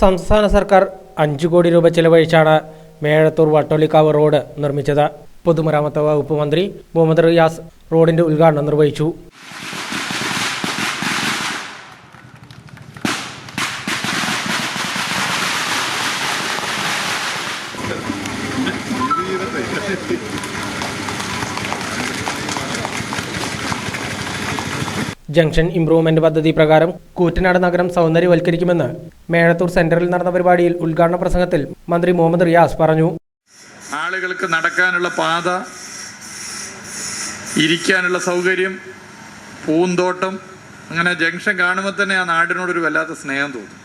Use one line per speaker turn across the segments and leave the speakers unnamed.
സംസ്ഥാന സർക്കാർ അഞ്ചു കോടി രൂപ ചെലവഴിച്ചാണ് മേഴത്തൂർ വട്ടോലിക്കാവ് റോഡ് നിർമ്മിച്ചത്. പൊതുമരാമത്ത് വകുപ്പ് മന്ത്രി മുഹമ്മദ് റിയാസ് റോഡിന്റെ ഉദ്ഘാടനം നിർവഹിച്ചു. ജംഗ്ഷൻ ഇംപ്രൂവ്മെന്റ് പദ്ധതി പ്രകാരം കൂറ്റനാട് നഗരം സൗന്ദര്യവൽക്കരിക്കുമെന്ന് മേഴത്തൂർ സെന്ററിൽ നടന്ന പരിപാടിയിൽ ഉദ്ഘാടന പ്രസംഗത്തിൽ മന്ത്രി മുഹമ്മദ് റിയാസ് പറഞ്ഞു.
ആളുകൾക്ക് നടക്കാനുള്ള പാത ഇരിക്കാനുള്ള സൗകര്യം പൂന്തോട്ടം അങ്ങനെ ജംഗ്ഷൻ കാണുമ്പോൾ തന്നെ ആ നാടിനോടൊരു വല്ലാത്ത സ്നേഹം തോന്നും.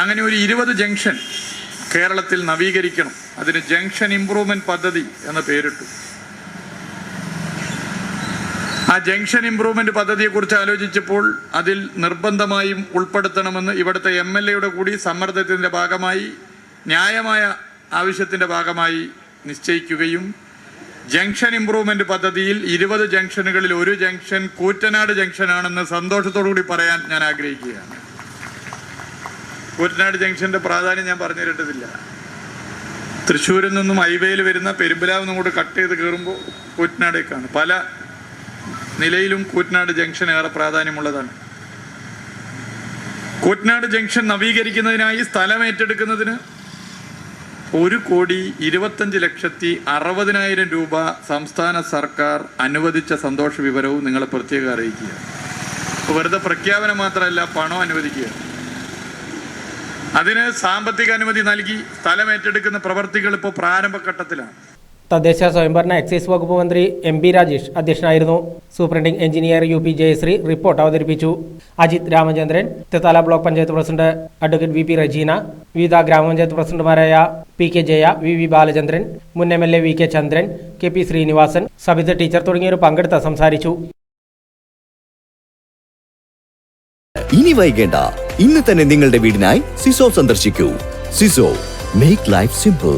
അങ്ങനെ ഒരു ഇരുപത് ജംഗ്ഷൻ കേരളത്തിൽ നവീകരിക്കണം. അതിന് ജംഗ്ഷൻ ഇംപ്രൂവ്മെന്റ് പദ്ധതി എന്ന പേരിട്ടു. ആ ജംഗ്ഷൻ ഇംപ്രൂവ്മെന്റ് പദ്ധതിയെക്കുറിച്ച് ആലോചിച്ചപ്പോൾ അതിൽ നിർബന്ധമായും ഉൾപ്പെടുത്തണമെന്ന് ഇവിടുത്തെ എം എൽ എയുടെ കൂടി സമ്മർദ്ദത്തിന്റെ ഭാഗമായി ന്യായമായ ആവശ്യത്തിന്റെ ഭാഗമായി നിശ്ചയിക്കുകയും ജംഗ്ഷൻ ഇംപ്രൂവ്മെന്റ് പദ്ധതിയിൽ ഇരുപത് ജംഗ്ഷനുകളിൽ ഒരു ജംഗ്ഷൻ കൂറ്റനാട് ജംഗ്ഷനാണെന്ന് സന്തോഷത്തോടു കൂടി പറയാൻ ഞാൻ ആഗ്രഹിക്കുകയാണ്. കൂറ്റനാട് ജംഗ്ഷന്റെ പ്രാധാന്യം ഞാൻ പറഞ്ഞു തൃശ്ശൂരിൽ നിന്നും ഹൈവേയിൽ വരുന്ന പെരുമ്പലാവ് കട്ട് ചെയ്ത് കയറുമ്പോൾ കൂറ്റനാടേക്കാണ്. പല നിലയിലും കൂറ്റനാട് ജംഗ്ഷൻ ഏറെ പ്രാധാന്യമുള്ളതാണ്. കൂറ്റനാട് ജംഗ്ഷൻ നവീകരിക്കുന്നതിനായി സ്ഥലം ഏറ്റെടുക്കുന്നതിന് ഒരു കോടി ഇരുപത്തഞ്ച് ലക്ഷത്തി അറുപതിനായിരം രൂപ സംസ്ഥാന സർക്കാർ അനുവദിച്ച സന്തോഷ വിവരവും നിങ്ങളെ പ്രത്യേകം അറിയിക്കുക. വെറുതെ പ്രഖ്യാപനം മാത്രമല്ല പണം അനുവദിക്കുക. അതിന് സാമ്പത്തിക അനുമതി നൽകി സ്ഥലം ഏറ്റെടുക്കുന്ന പ്രവർത്തികൾ ഇപ്പോൾ പ്രാരംഭഘട്ടത്തിലാണ്.
തദ്ദേശ സ്വയംഭരണ എക്സൈസ് വകുപ്പ് മന്ത്രി എം ബി രാജേഷ് അധ്യക്ഷനായിരുന്നു. Superintending engineer U P Jayashree report അവതരിപ്പിച്ചു. Ajith Ramachandran തെത്താല block panchayat president advocate V P Rajeena വിവിധ ഗ്രാമപഞ്ചായത്ത് പ്രസിഡന്റുമാരായ P K Jaya V V Balachandran മുൻ M L A V K Chandran K P Srinivasan Sabitha teacher തുടങ്ങിയവർ പങ്കെടുത്ത് സംസാരിച്ചു.
ഇനി വൈകേണ്ട. ഇന്ന് തന്നെ നിങ്ങളുടെ വീടിനായി സിസോ സന്ദർശിക്കൂ. സിസോ മേക്ക് ലൈഫ് സിമ്പിൾ